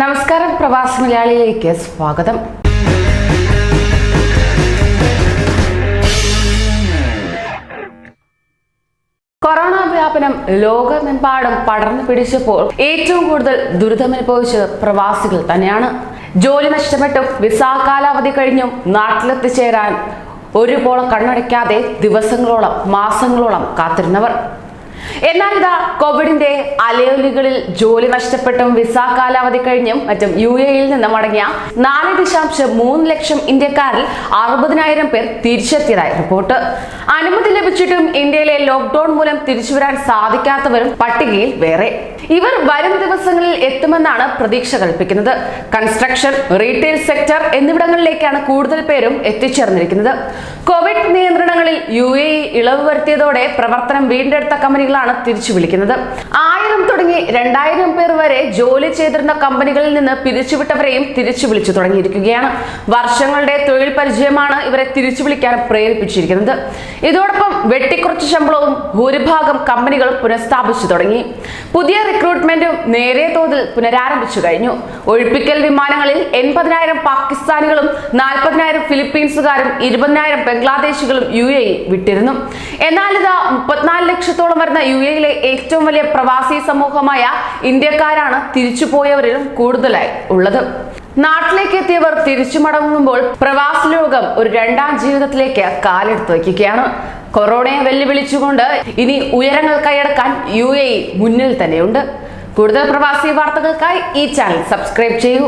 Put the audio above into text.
നമസ്കാരം പ്രവാസി മലയാളിയിലേക്ക് സ്വാഗതം. കൊറോണ വ്യാപനം ലോകമെമ്പാടും പടർന്നു പിടിച്ചപ്പോൾ ഏറ്റവും കൂടുതൽ ദുരിതമനുഭവിച്ചത് പ്രവാസികൾ തന്നെയാണ്. ജോലി നഷ്ടപ്പെട്ടും വിസ കാലാവധി കഴിഞ്ഞും നാട്ടിലെത്തിച്ചേരാൻ ഒരുപോളം കണ്ണടയ്ക്കാതെ ദിവസങ്ങളോളം മാസങ്ങളോളം കാത്തിരുന്നവർ. എന്നാൽ ഇതാ കോവിഡിന്റെ അലയൊലികളിൽ ജോലി നഷ്ടപ്പെട്ടും വിസ കാലാവധി കഴിഞ്ഞും മറ്റും യു എയിൽ നിന്ന് മടങ്ങിയ നാല് ദശാംശം മൂന്ന് ലക്ഷം ഇന്ത്യക്കാരിൽ അറുപതിനായിരം പേർ തിരിച്ചെത്തിയതായി റിപ്പോർട്ട്. അനുമതി ലഭിച്ചിട്ടും ഇന്ത്യയിലെ ലോക്ക്ഡൌൺ മൂലം തിരിച്ചു വരാൻ സാധിക്കാത്തവരും പട്ടികയിൽ വേറെ. ഇവർ വരും ദിവസങ്ങളിൽ എത്തുമെന്നാണ് പ്രതീക്ഷ കൽപ്പിക്കുന്നത് കൺസ്ട്രക്ഷൻ റീറ്റെയിൽ സെക്ടർ എന്നിവിടങ്ങളിലേക്കാണ് കൂടുതൽ പേരും എത്തിച്ചേർന്നിരിക്കുന്നത്. കോവിഡ് നിയന്ത്രണങ്ങളിൽ യു എ ഇളവ് വരുത്തിയതോടെ പ്രവർത്തനം വീണ്ടെടുത്ത കമ്പനികളാണ് തിരിച്ചു വിളിക്കുന്നത്. ആയിരം തുടങ്ങി രണ്ടായിരം പേർ വരെ ജോലി ചെയ്തിരുന്ന കമ്പനികളിൽ നിന്ന് പിരിച്ചുവിട്ടവരെയും തിരിച്ചു വിളിച്ചു തുടങ്ങിയിരിക്കുകയാണ്. വർഷങ്ങളുടെ തൊഴിൽ പരിചയമാണ് ഇവരെ തിരിച്ചു വിളിക്കാൻ പ്രേരിപ്പിച്ചിരിക്കുന്നത്. ഇതോടൊപ്പം വെട്ടിക്കുറച്ച ശമ്പളവും ഭൂരിഭാഗം കമ്പനികൾ പുനഃസ്ഥാപിച്ചു തുടങ്ങി. പുതിയ റിക്രൂട്ട്മെന്റും നേരിയ തോതിൽ പുനരാരംഭിച്ചു കഴിഞ്ഞു. ഒഴിപ്പിക്കൽ വിമാനങ്ങളിൽ എൺപതിനായിരം പാകിസ്ഥാനികളും നാൽപ്പതിനായിരം ഫിലിപ്പീൻസുകാരും ഇരുപതിനായിരം ബംഗ്ലാദേശികളും യു എ വിട്ടിരുന്നു. എന്നാൽ ഇതാ മുപ്പത്തിനാല് ലക്ഷത്തോളം വരുന്ന യു എയിലെ ഏറ്റവും വലിയ പ്രവാസി സമൂഹമായ ഇന്ത്യക്കാരാണ് തിരിച്ചുപോയവരിലും കൂടുതലായി ഉള്ളത്. നാട്ടിലേക്ക് എത്തിയവർ തിരിച്ചു മടങ്ങുമ്പോൾ പ്രവാസി ലോകം ഒരു രണ്ടാം ജീവിതത്തിലേക്ക് കാലെടുത്ത് വയ്ക്കുകയാണ്. കൊറോണയെ വെല്ലുവിളിച്ചുകൊണ്ട് ഇനി ഉയരങ്ങൾ കൈയടക്കാൻ യു എ മുന്നിൽ തന്നെയുണ്ട്. കൂടുതൽ പ്രവാസി വാർത്തകൾക്കായി ഈ ചാനൽ സബ്സ്ക്രൈബ് ചെയ്യൂ.